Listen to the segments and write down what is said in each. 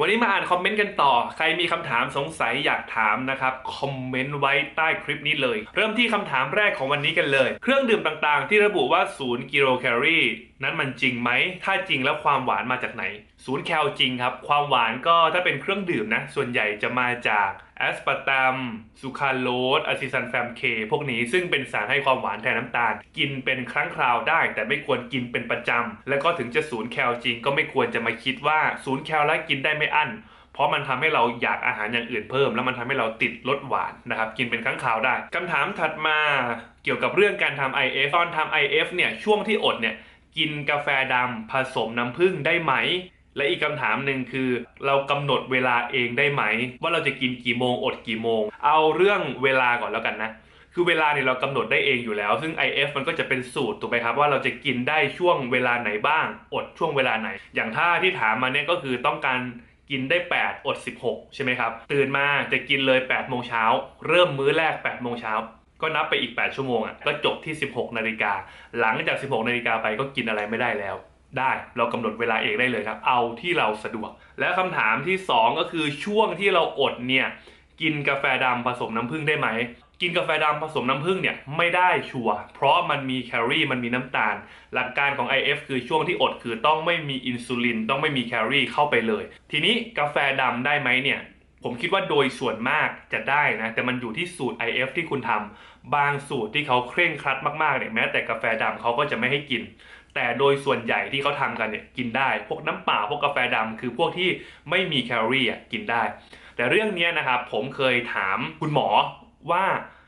วันนี้มาอ่านคอมเมนต์กันต่อ ใครมีคำถามสงสัยอยากถามนะครับ คอมเมนต์ไว้ใต้คลิปนี้เลย เริ่มที่คำถามแรกของวันนี้กันเลย เครื่องดื่มต่างๆ ที่ระบุว่า 0 กิโลแคลอรี่ นั้นมันจริงไหม ถ้าจริงแล้วความหวานมาจากไหน ศูนย์แคลจริงครับ ความหวานก็ถ้าเป็นเครื่องดื่มนะ ส่วนใหญ่จะมาจากแอสปาร์ตัมซูคราโลสอะซิซันแฟมเคพวกนี้ซึ่งเป็นสารให้ความหวานแทนน้ำตาล กินเป็นครั้งคราวได้ แต่ไม่ควรกินเป็นประจำ แล้วก็ถึงจะศูนย์แคลจริงก็ไม่ควรจะมาคิดว่าศูนย์แคลแล้วกินได้ไม่อั้นเพราะมันทำให้เราอยากอาหารอย่างอื่นเพิ่ม แล้วมันทำให้เราติดรสหวานนะครับ กินเป็นครั้งคราวได้คำถามถัดมาเกี่ยวกับเรื่องการทำ IF ตอนทำ IF เนี่ยช่วงที่อดเนี่ย กินกาแฟดำผสมน้ำผึ้งได้ไหม และอีกคำถามหนึ่งคือ เรากำหนดเวลาเองได้ไหม ว่าเราจะกินกี่โมงอดกี่โมง เอาเรื่องเวลาก่อนแล้วกันนะคือเวลาเนี่ยเรากำหนดได้เองอยู่แล้ว ซึ่ง IF มันก็จะเป็นสูตรถูกไหมครับว่าเราจะกินได้ช่วงเวลาไหนบ้าง อดช่วงเวลาไหน อย่างถ้าที่ถามมาเนี่ยก็คือต้องการกินได้ 8 อด 16 ใช่ไหมครับ ตื่นมาจะกินเลย8โมงเช้าเริ่มมื้อแรก8โมงเช้า ก็นับไปอีก 8 ชั่วโมงอะก็จบที่ 16 นาฬิกา หลังจาก 16 นาฬิกาไปก็กินอะไรไม่ได้แล้ว ได้ เรากำหนดเวลาเองได้เลยครับ เอาที่เราสะดวก และคำถามที่ 2 ก็คือช่วงที่เราอดเนี่ยกินกาแฟดำผสมน้ำผึ้งได้ไหม กินกาแฟดำผสมน้ำผึ้งเนี่ยไม่ได้ชัวร์เพราะมันมีแคลอรี่มันมีน้ำตาล หลักการของ IF คือช่วงที่อดคือต้องไม่มีอินซูลินต้องไม่มีแคลอรี่เข้าไปเลย ทีนี้กาแฟดำได้ไหมเนี่ย ผมคิดว่าโดยส่วนมากจะได้นะ แต่มันอยู่ที่สูตร IF ที่คุณทำบางสูตรที่เขาเคร่งครัดมากๆเนี่ยแม้แต่กาแฟดำเขาก็จะไม่ให้กิน แต่โดยส่วนใหญ่ที่เขาทำกันเนี่ยกินได้ พวกน้ำเปล่าพวกกาแฟดำคือพวกที่ไม่มีแคลอรี่อะกินได้ แต่เรื่องนี้นะครับผมเคยถามคุณหมอว่า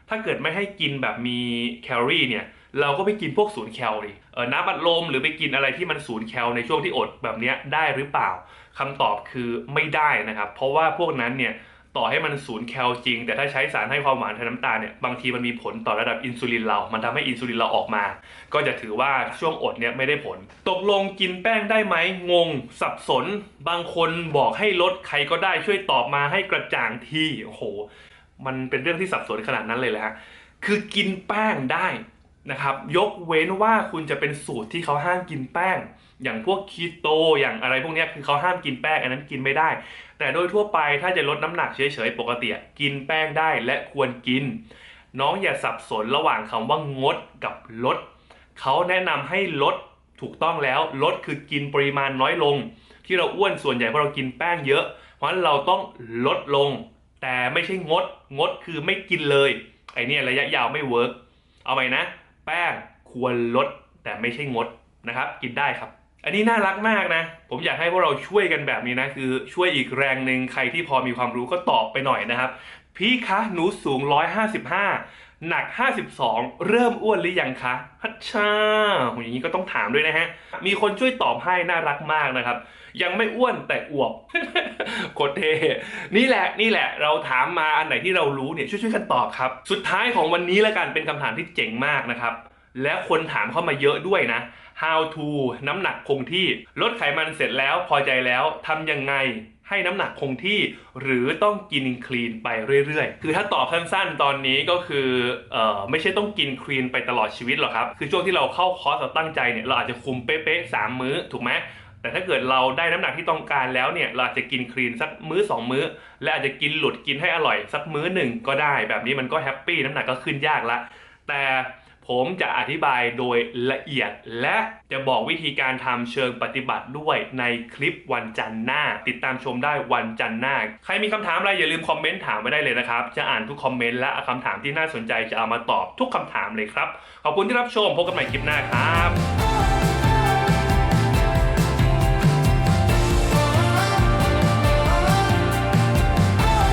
ถ้าเกิดไม่ให้กินแบบมีแคลอรี่เนี่ย เราก็ไปกินพวกศูนย์แคลดิเออน้ำอัดลมหรือไปกินอะไรที่มันศูนย์แคลในช่วงที่อดแบบนี้ได้หรือเปล่าคำตอบคือไม่ได้นะครับ เพราะว่าพวกนั้นเนี่ยต่อให้มันศูนย์แคลจริง แต่ถ้าใช้สารให้ความหวานแทนน้ำตาลเนี่ยบางทีมันมีผลต่อระดับอินซูลินเรา มันทำให้อินซูลินเราออกมา ก็จะถือว่าช่วงอดเนี่ยไม่ได้ผล ตกลงกินแป้งได้ไหมงง สับสน บางคนบอกให้ลดใครก็ได้ช่วยตอบมาให้กระจ่างทีโอ้โห มันเป็นเรื่องที่สับสนขนาดนั้นเลยแหละฮะคือกินแป้งได้ นะครับยกเว้นว่าคุณจะเป็นสูตรที่เขาห้ามกินแป้ง อย่างพวกคีโตอย่างอะไรพวกนี้คือเขาห้ามกินแป้งอันนั้นกินไม่ได้ แต่โดยทั่วไปถ้าจะลดน้ำหนักเฉยๆปกติกินแป้งได้และควรกิน น้องอย่าสับสนระหว่างคำว่างดกับลดเขาแนะนำให้ลดถูกต้องแล้วลดคือกินปริมาณน้อยลง ที่เราอ้วนส่วนใหญ่เพราะเรากินแป้งเยอะ เพราะฉะนั้นเราต้องลดลง แต่ไม่ใช่งด งดคือไม่กินเลยไอเนี่ยระยะยาวไม่เวิร์กเอาใหมนะ แป้งควรลดแต่ไม่ใช่งดนะครับ กินได้ครับ อันนี้น่ารักมากนะ ผมอยากให้พวกเราช่วยกันแบบนี้นะ คือช่วยอีกแรงหนึ่งใครที่พอมีความรู้ก็ตอบไปหน่อยนะครับ พี่คะหนูสูง 155 หนัก 52 เริ่มอ้วนหรือยังคะฮัชชาอย่างนี้ก็ต้องถามด้วยนะฮะ มีคนช่วยตอบให้น่ารักมากนะครับ ยังไม่อ้วนแต่อวบโคตรเทนี่แหละนี่แหละ เราถามมาอันไหนที่เรารู้เนี่ยช่วยๆกันตอบครับ สุดท้ายของวันนี้ล้วกันเป็นคำถามที่เจ๋งมากนะครับและคนถามเข้ามาเยอะด้วยนะ how to น้ำหนักคงที่ ลดไขมันเสร็จแล้วพอใจแล้วทำยังไง ให้น้ำหนักคงที่หรือต้องกินคลีนไปเรื่อยๆ คือถ้าตอบสั้นๆ ตอนนี้ก็คือเอ่อไม่ใช่ต้องกินคลีนไปตลอดชีวิตหรอกครับ คือช่วงที่เราเข้าคอร์สเราตั้งใจเนี่ยเราอาจจะคุมเป๊ะๆสามมื้อถูกไหมแต่ถ้าเกิดเราได้น้ำหนักที่ต้องการแล้วเนี่ยเราอาจจะกินคลีนสักมื้อ 2 มื้อ และอาจจะกินหลุดกินให้อร่อยสักมื้อหนึ่งก็ได้ แบบนี้มันก็แฮปปี้น้ำหนักก็ขึ้นยากละแต่ ผมจะอธิบายโดยละเอียด และจะบอกวิธีการทำเชิงปฏิบัติด้วยในคลิปวันจันทร์หน้า ติดตามชมได้วันจันทร์หน้า ใครมีคำถามอะไรอย่าลืมคอมเมนต์ถามไว้ได้เลยนะครับ จะอ่านทุกคอมเมนต์และคำถามที่น่าสนใจจะเอามาตอบทุกคำถามเลยครับ ขอบคุณที่รับชมพบกันใหม่คลิปหน้าครับ